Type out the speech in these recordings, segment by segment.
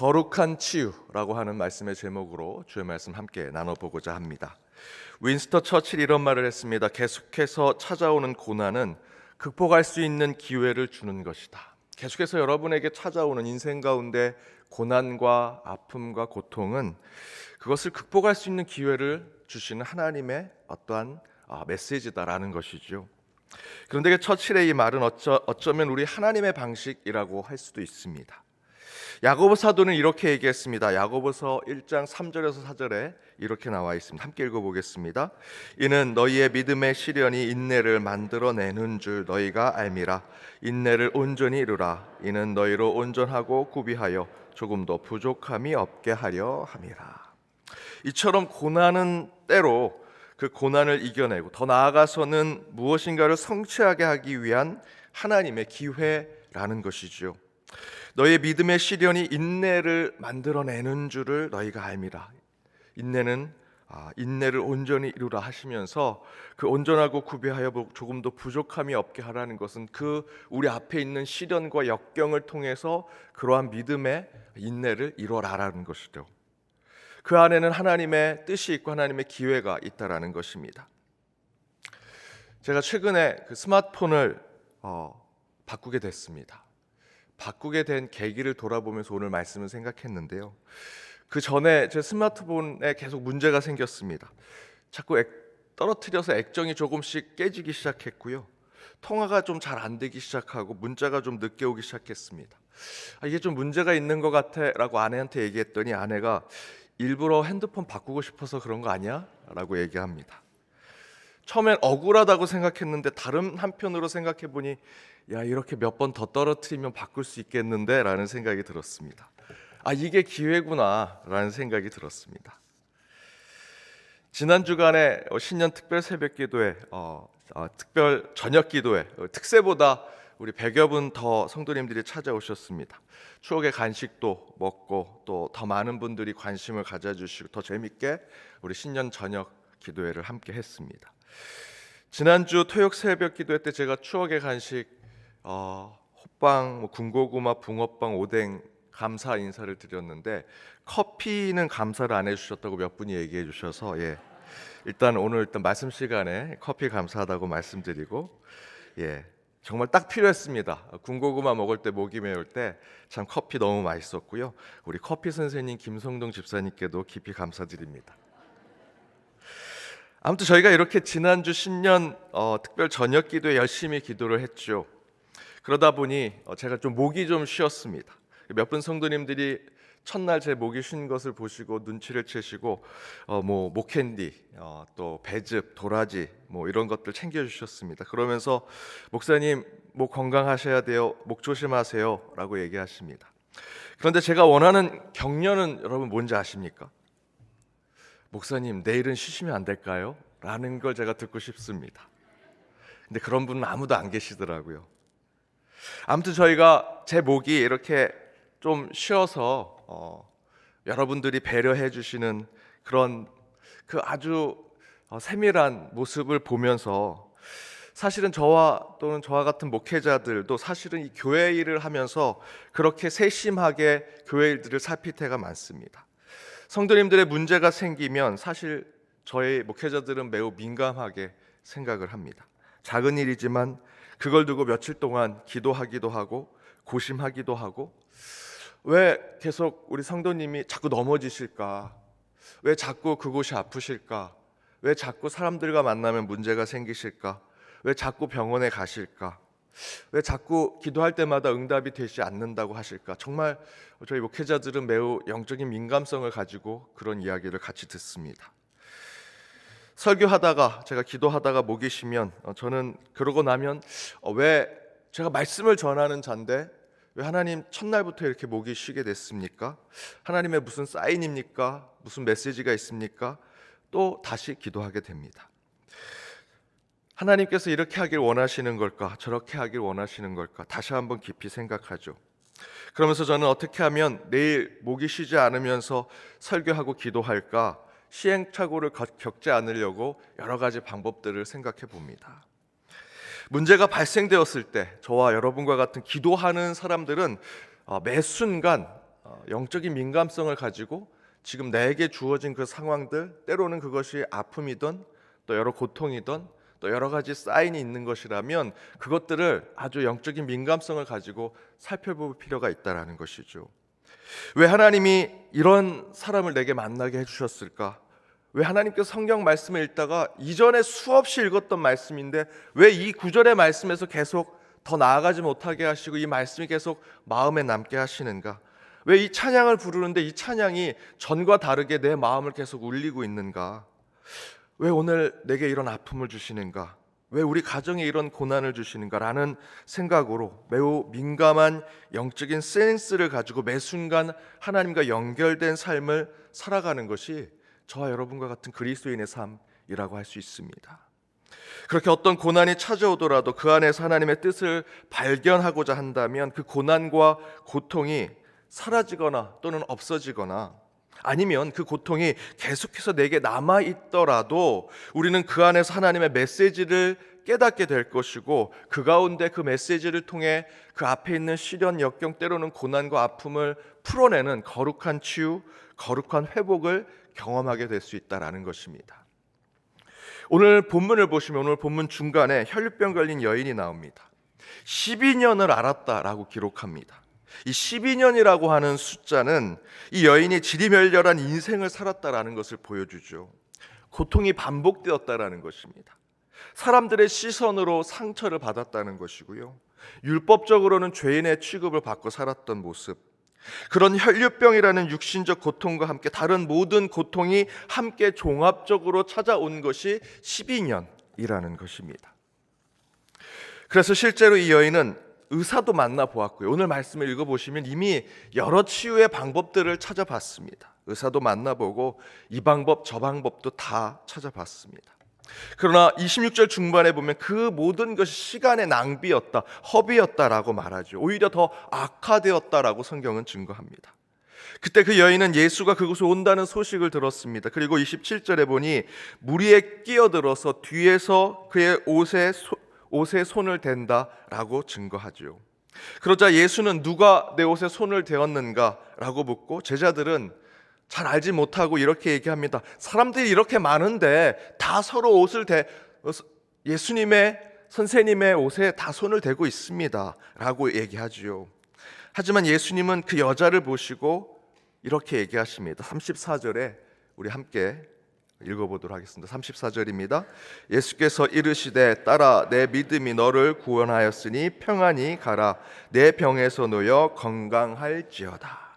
거룩한 치유라고 하는 말씀의 제목으로 주의 말씀 함께 나눠보고자 합니다. 윈스터 처칠이 이런 말을 했습니다. 계속해서 찾아오는 고난은 극복할 수 있는 기회를 주는 것이다. 계속해서 여러분에게 찾아오는 인생 가운데 고난과 아픔과 고통은 그것을 극복할 수 있는 기회를 주시는 하나님의 어떠한 아, 메시지다라는 것이죠. 그런데 처칠의 이 말은 어쩌, 어쩌면 우리 하나님의 방식이라고 할 수도 있습니다. 야고보 사도는 이렇게 얘기했습니다. 야고보서 1장 3절에서 4절에 이렇게 나와 있습니다. 함께 읽어 보겠습니다. 이는 너희의 믿음의 시련이 인내를 만들어 내는 줄 너희가 알미라. 인내를 온전히 이루라. 이는 너희로 온전하고 구비하여 조금도 부족함이 없게 하려 함이라. 이처럼 고난은 때로 그 고난을 이겨내고 더 나아가서는 무엇인가를 성취하게 하기 위한 하나님의 기회라는 것이지요. 너의 믿음의 시련이 인내를 만들어내는 줄을 너희가 알미라. 인내는 아, 인내를 온전히 이루라 하시면서 그 온전하고 구비하여 조금도 부족함이 없게 하라는 것은 그 우리 앞에 있는 시련과 역경을 통해서 그러한 믿음의 인내를 이뤄라라는 것이죠. 그 안에는 하나님의 뜻이 있고 하나님의 기회가 있다라는 것입니다. 제가 최근에 그 스마트폰을 어, 바꾸게 됐습니다. 바꾸게 된 계기를 돌아보면서 오늘 말씀을 생각했는데요. 그 전에 제 스마트폰에 계속 문제가 생겼습니다. 자꾸 액, 떨어뜨려서 액정이 조금씩 깨지기 시작했고요. 통화가 좀 잘 안 되기 시작하고 문자가 좀 늦게 오기 시작했습니다. 아, 이게 좀 문제가 있는 것 같아라고 아내한테 얘기했더니 아내가 일부러 핸드폰 바꾸고 싶어서 그런 거 아니야? 라고 얘기합니다. 처음엔 억울하다고 생각했는데 다른 한편으로 생각해 보니 야 이렇게 몇 번 더 떨어뜨리면 바꿀 수 있겠는데라는 생각이 들었습니다. 아 이게 기회구나라는 생각이 들었습니다. 지난 주간에 신년 특별 새벽 기도회, 어, 어, 특별 저녁 기도회 어, 특세보다 우리 100여 분 더 성도님들이 찾아오셨습니다. 추억의 간식도 먹고 또 더 많은 분들이 관심을 가져주시고 더 재밌게 우리 신년 저녁 기도회를 함께 했습니다. 지난주 토요일 새벽 기도회 때 제가 추억의 간식 어, 호빵, 뭐 군고구마, 붕어빵, 오뎅 감사 인사를 드렸는데 커피는 감사를 안 해주셨다고 몇 분이 얘기해 주셔서 예 일단 오늘 일단 말씀 시간에 커피 감사하다고 말씀드리고 예 정말 딱 필요했습니다. 군고구마 먹을 때 목이 메울 때 참 커피 너무 맛있었고요. 우리 커피 선생님 김성동 집사님께도 깊이 감사드립니다. 아무튼 저희가 이렇게 지난주 신년 어, 특별 저녁 기도에 열심히 기도를 했죠. 그러다 보니 어, 제가 좀 목이 좀 쉬었습니다. 몇 분 성도님들이 첫날 제 목이 쉰 것을 보시고 눈치를 채시고 어, 뭐 목캔디, 어, 또 배즙, 도라지 뭐 이런 것들 챙겨 주셨습니다. 그러면서 목사님 목 건강하셔야 돼요. 목 조심하세요라고 얘기하십니다. 그런데 제가 원하는 격려는 여러분 뭔지 아십니까? 목사님 내일은 쉬시면 안 될까요? 라는 걸 제가 듣고 싶습니다. 근데 그런 분은 아무도 안 계시더라고요. 아무튼 저희가 제 목이 이렇게 좀 쉬어서 어, 여러분들이 배려해 주시는 그런 그 아주 어, 세밀한 모습을 보면서 사실은 저와 또는 저와 같은 목회자들도 사실은 이 교회 일을 하면서 그렇게 세심하게 교회 일들을 살필 때가 많습니다. 성도님들의 문제가 생기면 사실 저희 목회자들은 매우 민감하게 생각을 합니다. 작은 일이지만 그걸 두고 며칠 동안 기도하기도 하고 고심하기도 하고 왜 계속 우리 성도님이 자꾸 넘어지실까? 왜 자꾸 그곳이 아프실까? 왜 자꾸 사람들과 만나면 문제가 생기실까? 왜 자꾸 병원에 가실까? 왜 자꾸 기도할 때마다 응답이 되지 않는다고 하실까? 정말 저희 목회자들은 매우 영적인 민감성을 가지고 그런 이야기를 같이 듣습니다. 설교하다가 제가 기도하다가 목이 쉬면 어, 저는 그러고 나면 어, 왜 제가 말씀을 전하는 자인데 왜 하나님 첫날부터 이렇게 목이 쉬게 됐습니까? 하나님의 무슨 사인입니까? 무슨 메시지가 있습니까? 또 다시 기도하게 됩니다. 하나님께서 이렇게 하길 원하시는 걸까? 저렇게 하길 원하시는 걸까? 다시 한번 깊이 생각하죠. 그러면서 저는 어떻게 하면 내일 목이 쉬지 않으면서 설교하고 기도할까? 시행착오를 겪지 않으려고 여러 가지 방법들을 생각해 봅니다. 문제가 발생되었을 때 저와 여러분과 같은 기도하는 사람들은 어, 매 순간 어, 영적인 민감성을 가지고 지금 나에게 주어진 그 상황들 때로는 그것이 아픔이든 또 여러 고통이든 또 여러 가지 사인이 있는 것이라면 그것들을 아주 영적인 민감성을 가지고 살펴볼 필요가 있다라는 것이죠. 왜 하나님이 이런 사람을 내게 만나게 해주셨을까? 왜 하나님께서 성경 말씀을 읽다가 이전에 수없이 읽었던 말씀인데 왜 이 구절의 말씀에서 계속 더 나아가지 못하게 하시고 이 말씀이 계속 마음에 남게 하시는가? 왜 이 찬양을 부르는데 이 찬양이 전과 다르게 내 마음을 계속 울리고 있는가? 왜 오늘 내게 이런 아픔을 주시는가? 왜 우리 가정에 이런 고난을 주시는가라는 생각으로 매우 민감한 영적인 센스를 가지고 매 순간 하나님과 연결된 삶을 살아가는 것이 저와 여러분과 같은 그리스도인의 삶이라고 할 수 있습니다. 그렇게 어떤 고난이 찾아오더라도 그 안에서 하나님의 뜻을 발견하고자 한다면 그 고난과 고통이 사라지거나 또는 없어지거나 아니면 그 고통이 계속해서 내게 남아 있더라도 우리는 그 안에서 하나님의 메시지를 깨닫게 될 것이고 그 가운데 그 메시지를 통해 그 앞에 있는 시련 역경 때로는 고난과 아픔을 풀어내는 거룩한 치유, 거룩한 회복을 경험하게 될 수 있다라는 것입니다. 오늘 본문을 보시면 오늘 본문 중간에 혈류병 걸린 여인이 나옵니다. 12년을 알았다라고 기록합니다. 이 12년이라고 하는 숫자는 이 여인이 지리멸렬한 인생을 살았다라는 것을 보여주죠. 고통이 반복되었다라는 것입니다. 사람들의 시선으로 상처를 받았다는 것이고요. 율법적으로는 죄인의 취급을 받고 살았던 모습. 그런 혈류병이라는 육신적 고통과 함께 다른 모든 고통이 함께 종합적으로 찾아온 것이 12년이라는 것입니다. 그래서 실제로 이 여인은 의사도 만나 보았고요. 오늘 말씀을 읽어 보시면 이미 여러 치유의 방법들을 찾아봤습니다. 의사도 만나보고 이 방법 저 방법도 다 찾아봤습니다. 그러나 26절 중반에 보면 그 모든 것이 시간의 낭비였다, 허비였다라고 말하죠. 오히려 더 악화되었다라고 성경은 증거합니다. 그때 그 여인은 예수가 그곳에 온다는 소식을 들었습니다. 그리고 27절에 보니 무리에 끼어들어서 뒤에서 그의 옷에 소, 옷에 손을 댄다라고 증거하죠. 그러자 예수는 누가 내 옷에 손을 대었는가라고 묻고 제자들은 잘 알지 못하고 이렇게 얘기합니다. 사람들이 이렇게 많은데 다 서로 옷을 대 예수님의 선생님의 옷에 다 손을 대고 있습니다라고 얘기하지요. 하지만 예수님은 그 여자를 보시고 이렇게 얘기하십니다. 34절에 우리 함께 읽어보도록 하겠습니다. 34절입니다. 예수께서 이르시되 따라 내 믿음이 너를 구원하였으니 평안히 가라 내 병에서 놓여 건강할지어다.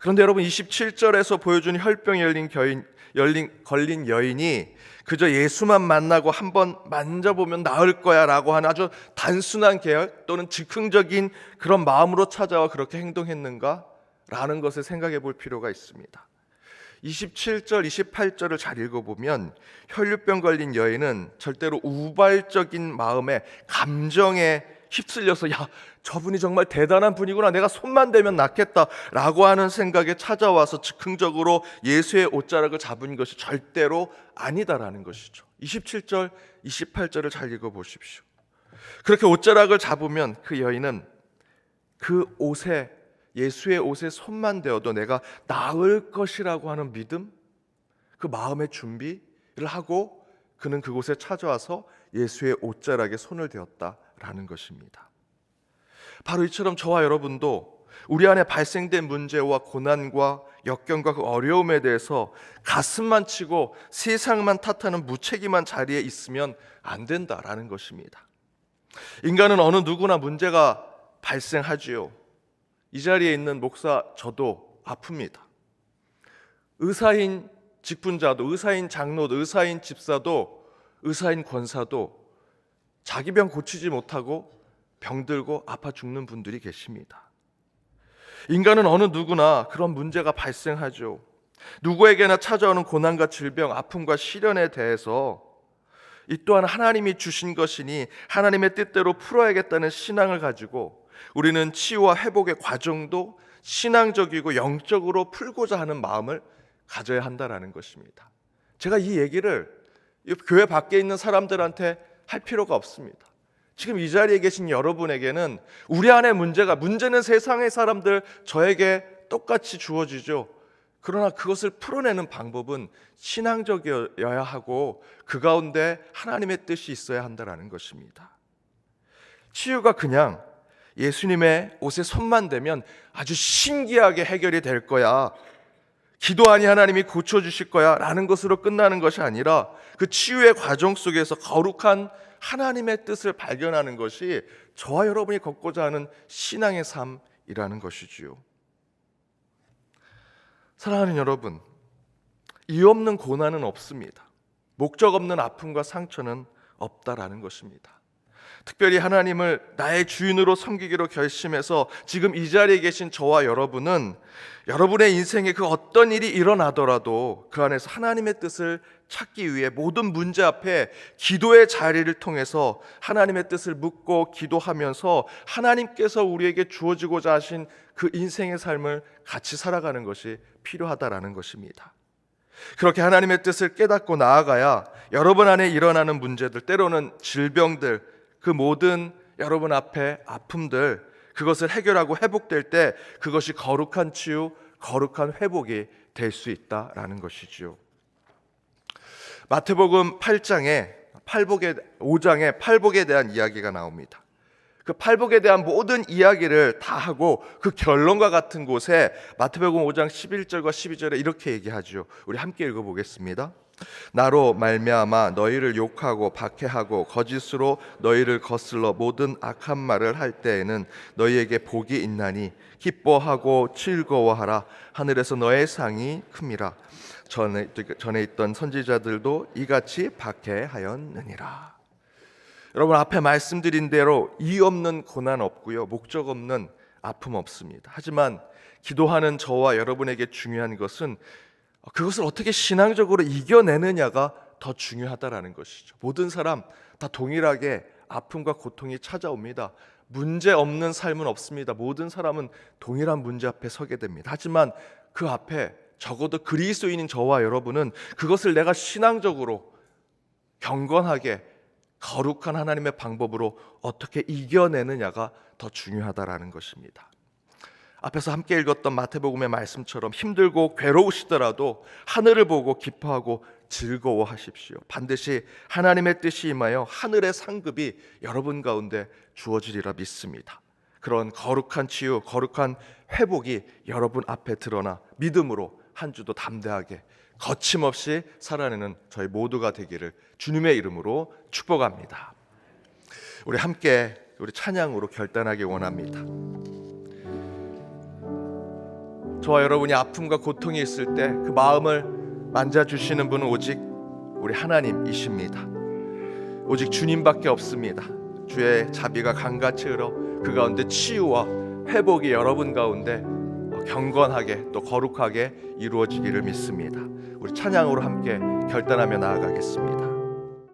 그런데 여러분 27절에서 보여준 혈병 열린 여인 열린 걸린 여인이 그저 예수만 만나고 한번 만져보면 나을 거야 라고 하는 아주 단순한 계획 또는 즉흥적인 그런 마음으로 찾아와 그렇게 행동했는가 라는 것을 생각해 볼 필요가 있습니다. 27절, 28절을 잘 읽어보면 혈류병 걸린 여인은 절대로 우발적인 마음에 감정에 휩쓸려서 야 저분이 정말 대단한 분이구나 내가 손만 대면 낫겠다라고 하는 생각에 찾아와서 즉흥적으로 예수의 옷자락을 잡은 것이 절대로 아니다라는 것이죠. 27절, 28절을 잘 읽어 보십시오. 그렇게 옷자락을 잡으면 그 여인은 그 옷에 예수의 옷에 손만 대어도 내가 나을 것이라고 하는 믿음, 그 마음의 준비를 하고 그는 그곳에 찾아와서 예수의 옷자락에 손을 대었다라는 것입니다. 바로 이처럼 저와 여러분도 우리 안에 발생된 문제와 고난과 역경과 그 어려움에 대해서 가슴만 치고 세상만 탓하는 무책임한 자리에 있으면 안 된다라는 것입니다. 인간은 어느 누구나 문제가 발생하지요. 이 자리에 있는 목사 저도 아픕니다. 의사인 직분자도 의사인 장로도 의사인 집사도 의사인 권사도 자기 병 고치지 못하고 병들고 아파 죽는 분들이 계십니다. 인간은 어느 누구나 그런 문제가 발생하죠. 누구에게나 찾아오는 고난과 질병, 아픔과 시련에 대해서 이 또한 하나님이 주신 것이니 하나님의 뜻대로 풀어야겠다는 신앙을 가지고 우리는 치유와 회복의 과정도 신앙적이고 영적으로 풀고자 하는 마음을 가져야 한다라는 것입니다. 제가 이 얘기를 교회 밖에 있는 사람들한테 할 필요가 없습니다. 지금 이 자리에 계신 여러분에게는 우리 안에 문제가 문제는 세상의 사람들 저에게 똑같이 주어지죠. 그러나 그것을 풀어내는 방법은 신앙적이어야 하고 그 가운데 하나님의 뜻이 있어야 한다라는 것입니다. 치유가 그냥 예수님의 옷에 손만 대면 아주 신기하게 해결이 될 거야. 기도하니 하나님이 고쳐주실 거야. 라는 것으로 끝나는 것이 아니라 그 치유의 과정 속에서 거룩한 하나님의 뜻을 발견하는 것이 저와 여러분이 걷고자 하는 신앙의 삶이라는 것이지요. 사랑하는 여러분, 이유 없는 고난은 없습니다. 목적 없는 아픔과 상처는 없다라는 것입니다. 특별히 하나님을 나의 주인으로 섬기기로 결심해서 지금 이 자리에 계신 저와 여러분은 여러분의 인생에 그 어떤 일이 일어나더라도 그 안에서 하나님의 뜻을 찾기 위해 모든 문제 앞에 기도의 자리를 통해서 하나님의 뜻을 묻고 기도하면서 하나님께서 우리에게 주어지고자 하신 그 인생의 삶을 같이 살아가는 것이 필요하다라는 것입니다. 그렇게 하나님의 뜻을 깨닫고 나아가야 여러분 안에 일어나는 문제들, 때로는 질병들, 그 모든 여러분 앞에 아픔들 그것을 해결하고 회복될 때 그것이 거룩한 치유, 거룩한 회복이 될 수 있다라는 것이지요. 마태복음 8장에 팔복에 5장에 팔복에 대한 이야기가 나옵니다. 그 팔복에 대한 모든 이야기를 다 하고 그 결론과 같은 곳에 마태복음 5장 11절과 12절에 이렇게 얘기하죠. 우리 함께 읽어 보겠습니다. 나로 말미암아 너희를 욕하고 박해하고 거짓으로 너희를 거슬러 모든 악한 말을 할 때에는 너희에게 복이 있나니 기뻐하고 즐거워하라 하늘에서 너의 상이 큼이라 전에 전에 있던 선지자들도 이같이 박해하였느니라. 여러분 앞에 말씀드린 대로 이유 없는 고난 없고요. 목적 없는 아픔 없습니다. 하지만 기도하는 저와 여러분에게 중요한 것은 그것을 어떻게 신앙적으로 이겨내느냐가 더 중요하다라는 것이죠. 모든 사람 다 동일하게 아픔과 고통이 찾아옵니다. 문제 없는 삶은 없습니다. 모든 사람은 동일한 문제 앞에 서게 됩니다. 하지만 그 앞에 적어도 그리스도인인 저와 여러분은 그것을 내가 신앙적으로 경건하게 거룩한 하나님의 방법으로 어떻게 이겨내느냐가 더 중요하다라는 것입니다. 앞에서 함께 읽었던 마태복음의 말씀처럼 힘들고 괴로우시더라도 하늘을 보고 기뻐하고 즐거워하십시오. 반드시 하나님의 뜻이 임하여 하늘의 상급이 여러분 가운데 주어지리라 믿습니다. 그런 거룩한 치유, 거룩한 회복이 여러분 앞에 드러나 믿음으로 한 주도 담대하게 거침없이 살아내는 저희 모두가 되기를 주님의 이름으로 축복합니다. 우리 함께 우리 찬양으로 결단하기 원합니다. 저와 여러분이 아픔과 고통이 있을 때 그 마음을 만져주시는 분은 오직 우리 하나님이십니다. 오직 주님밖에 없습니다. 주의 자비가 강같이 흘러 그 가운데 치유와 회복이 여러분 가운데 경건하게 또 거룩하게 이루어지기를 믿습니다. 우리 찬양으로 함께 결단하며 나아가겠습니다.